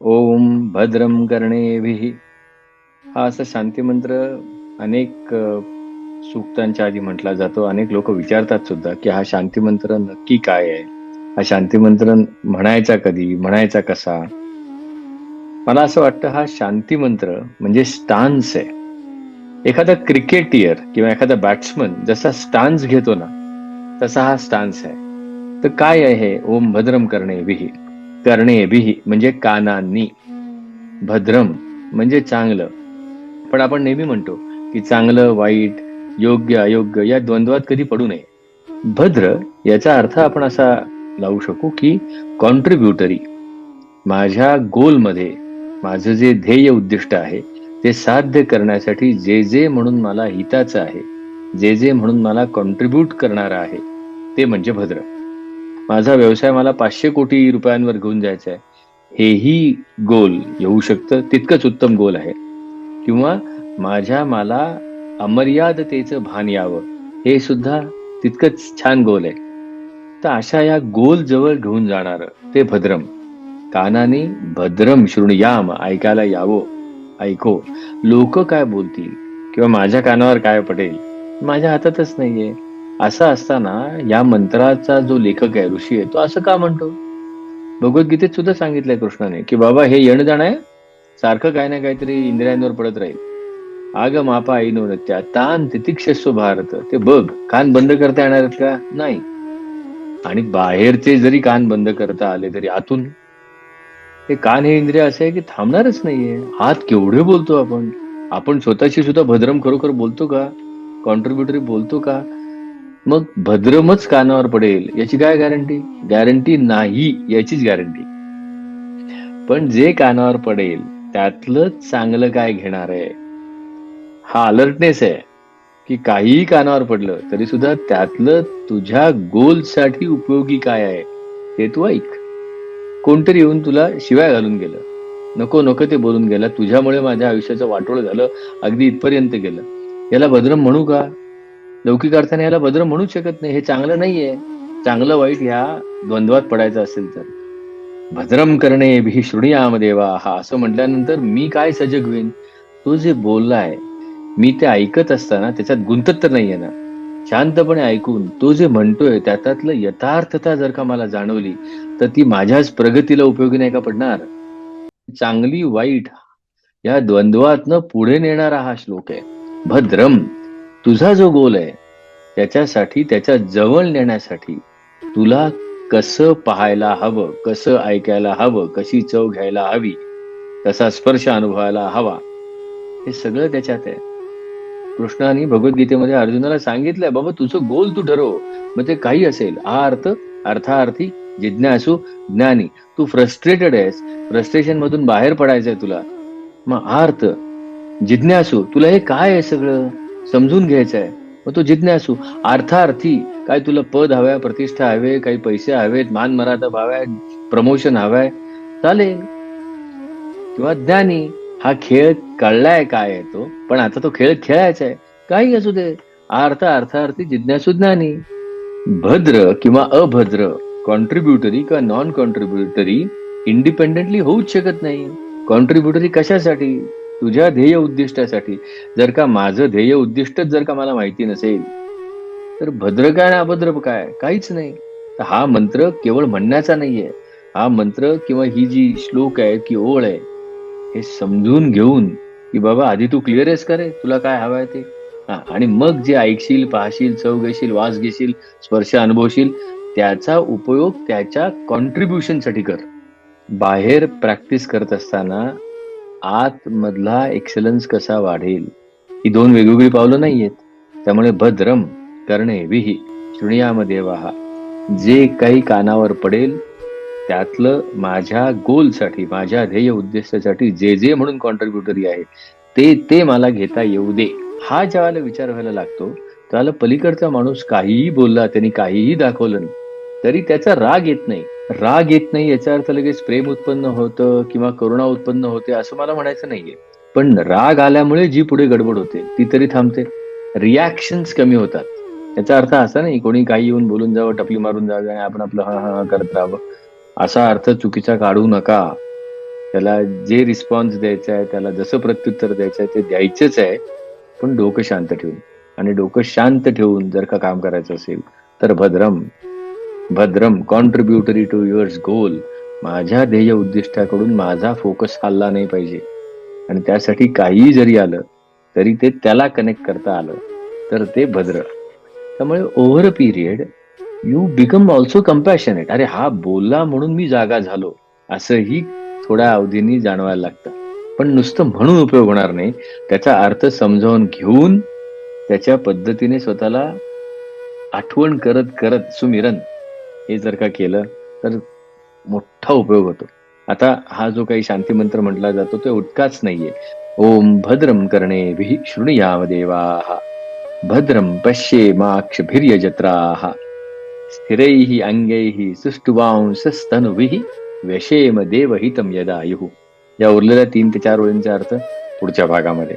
ओम भद्रम कर्णेभिः। हा असा शांतिमंत्र अनेक सूक्तांच्या आधी म्हटला जातो. अनेक लोक विचारतात सुद्धा की हा शांतिमंत्र नक्की काय आहे? हा शांतिमंत्र म्हणायचा कधी? म्हणायचा कसा? मला असं वाटतं हा शांतिमंत्र म्हणजे स्टान्स आहे. एखादा क्रिकेटियर किंवा एखादा बॅट्समन जसा स्टान्स घेतो ना तसा हा स्टान्स आहे. तर काय आहे हे? ओम भद्रम करणे विही कर्णेभिः म्हणजे कानांनी. भद्रम म्हणजे चांगलं. पण आपण नेहमी म्हणतो की चांगलं वाईट योग्य अयोग्य या द्वंद्वात कधी पडू नये. भद्र याचा अर्थ आपण असा लावू शकू की कॉन्ट्रीब्युटरी माझ्या गोलमध्ये माझं जे ध्येय उद्दिष्ट आहे ते साध्य करण्यासाठी जे जे म्हणून मला हिताचं आहे जे जे म्हणून मला कॉन्ट्रीब्यूट करणार आहे ते म्हणजे भद्र. माझा व्यवसाय मला पाचशे कोटी रुपयांवर घेऊन जायचा आहे हेही गोल येऊ शकतं तितकंच उत्तम गोल आहे. किंवा माझ्या मला अमर्यादतेचं भान यावं हे सुद्धा तितकंच छान गोल आहे. तर अशा या गोल जवळ घेऊन जाणार ते भद्रम. कानाने भद्रम शृणयाम ऐकायला यावं. ऐको लोक काय बोलतील? किंवा माझ्या कानावर काय पडेल? माझ्या हातातच नाहीये. असं असताना या मंत्राचा जो लेखक आहे ऋषी आहे तो असं का म्हणतो? भगवद्गीतेत सुद्धा सांगितलंय कृष्णाने की बाबा हे येणं जाणं आहे सारखं काय ना काहीतरी इंद्रियांवर पडत राहील. आग मापा ऐनो नत्या तान तितिक्षस्व भारत. ते बघ कान बंद करता येणार आहेत का? नाही. आणि बाहेरचे जरी कान बंद करता आले तरी आतून हे कान हे इंद्रिय असे आहे की थांबणारच नाहीये. हात केवढे बोलतो आपण? आपण स्वतःशी सुद्धा भद्रम खरोखर बोलतो का? कॉन्ट्रीब्युटरी बोलतो का? मग भद्रमच कानावर पडेल याची काय गॅरंटी गॅरंटी नाही याचीच गॅरंटी पण जे कानावर पडेल त्यातलं चांगलं काय घेणार आहे? हा अलर्टनेस आहे की काहीही कानावर पडलं तरी सुद्धा त्यातलं तुझ्या गोलसाठी उपयोगी काय आहे ते तू ऐक. कोणतरी येऊन तुला शिवाय घालून गेलं. नको नको ते बोलून गेला. तुझ्यामुळे माझ्या आयुष्याचं वाटोळ झालं. अगदी इथपर्यंत गेलं. याला भद्रम म्हणू का? लौकिक अर्थाने याला भद्रम म्हणूच शकत नाही. हे चांगलं नाहीये. चांगलं वाईट ह्या द्वंद्वात पडायचं असेल तर. भद्रम करणे भी देवा. हा असं म्हटल्यानंतर मी काय सजग होईन? तो जे बोललाय मी ते ऐकत असताना त्याच्यात गुंतत तर नाहीये ना. शांतपणे ऐकून तो जे म्हणतोय त्यातलं यथार्थता जर का मला जाणवली तर ती माझ्याच प्रगतीला उपयोगी नाही का पडणार? चांगली वाईट या द्वंद्वातनं पुढे नेणारा हा श्लोक आहे. भद्रम. तुझा जो गोल आहे त्याच्यासाठी त्याच्याजवळ नेण्यासाठी तुला कसं पाहायला हवं कसं ऐकायला हवं कशी चव घ्यायला हवी कसा स्पर्श अनुभवायला हवा हे सगळं त्याच्यात आहे. कृष्णाने भगवद्गीतेमध्ये अर्जुनाला सांगितलंय बाबा तुझं गोल तू ठरव मग ते काही असेल. हा अर्थ अर्थार्थी जिज्ञासू ज्ञानी. तू फ्रस्ट्रेटेड आहेस. फ्रस्ट्रेशन मधून बाहेर पडायचंय तुला. मग अर्थ जिज्ञासू तुला हे काय आहे सगळं? समजून घ्यायचं आहे. मग तो जिज्ञासू अर्थार्थी काय तुला पद हवंय प्रतिष्ठा हवे काही पैसे हवेत मान मराठा हवाय प्रमोशन हवाय? चालेल. किंवा ज्ञानी हा खेळ कळलाय काय तो? पण आता तो खेळ खेळायचा आहे. काही असू दे. अर्थ अर्थार्थी जिज्ञासू ज्ञानी. भद्र किंवा अभद्र कॉन्ट्रीब्युटरी किंवा नॉन कॉन्ट्रीब्युटरी इंडिपेंडेंटली होऊच शकत नाही. कॉन्ट्रीब्युटरी कशासाठी? तुझ्या ध्येय उद्दिष्टासाठी. जर का माझं ध्येय उद्दिष्टच जर का मला माहिती नसेल तर भद्र काय आणि अभद्र काय? काहीच नाही. तर हा मंत्र केवळ म्हणण्याचा नाहीये. हा मंत्र किंवा ही जी श्लोक आहे की ओळ आहे हे समजून घेऊन की बाबा आधी तू क्लिअर आहेस तुला काय हवंय ते? हा आणि मग जे ऐकशील पाहशील चव घेशील वास घेशील स्पर्श अनुभवशील त्याचा उपयोग त्याच्या कॉन्ट्रीब्युशनसाठी कर. बाहेर प्रॅक्टिस करत असताना आतमधला एक्सलन्स कसा वाढेल? ही दोन वेगवेगळी पावलं नाहीयेत. त्यामुळे भद्रम करणे विही. शृणियामध्ये वाहा जे काही कानावर पडेल त्यातलं माझ्या गोलसाठी माझ्या ध्येय उद्देशासाठी जे जे म्हणून कॉन्ट्रीब्युटरी आहे ते ते मला घेता येऊ दे. हा ज्यावेळेला विचार व्हायला लागतो त्याला पलीकडचा माणूस काहीही बोलला त्यांनी काहीही दाखवलं तरी त्याचा राग येत नाही. राग येत नाही याचा अर्थ लगेच प्रेम उत्पन्न होतं किंवा करुणा उत्पन्न होते असं मला म्हणायचं नाहीये. पण राग आल्यामुळे जी पुढे गडबड होते ती तरी थांबते. रिॲक्शन्स कमी होतात. याचा अर्थ असा नाही कोणी काही येऊन बोलून जावं टपली मारून जावं आणि आपण आपलं हा हा करत राहावं. असा अर्थ चुकीचा काढू नका. त्याला जे रिस्पॉन्स द्यायचा आहे त्याला जसं प्रत्युत्तर द्यायचं आहे ते द्यायचंच आहे. पण डोकं शांत ठेवून. आणि डोकं शांत ठेवून जर का काम करायचं असेल तर भद्रम. भद्रम कॉन्ट्रीब्युटरी टू युअर्स गोल माझ्या ध्येय उद्दिष्टाकडून माझा फोकस हल्ला नाही पाहिजे. आणि त्यासाठी काहीही जरी आलं तरी ते त्याला कनेक्ट करता आलं. तर ते भद्र. त्यामुळे over a period you become also compassionate अरे हा बोलला म्हणून मी जागा झालो. असंही थोड्या अवधींनी जाणवायला लागतं. पण नुसतं म्हणून उपयोग होणार नाही. त्याचा अर्थ समजावून घेऊन त्याच्या पद्धतीने स्वतःला आठवण करत करत सुमिरन हे जर का केलं तर मोठा उपयोग होतो. आता हा जो काही शांती मंत्र म्हटला जातो तो उठकाच नाहीये. ओम भद्रम करणे विही शृणुयाम देवाः भद्रम पश्येमाक्षभिर्यजत्राः स्थिरैः अंगैः सुष्टुवांसस्तनुभिः व्यशेम देवहितं यदायुः. या उरलेल्या तीन ते चार ओळींचा अर्थ पुढच्या भागामध्ये.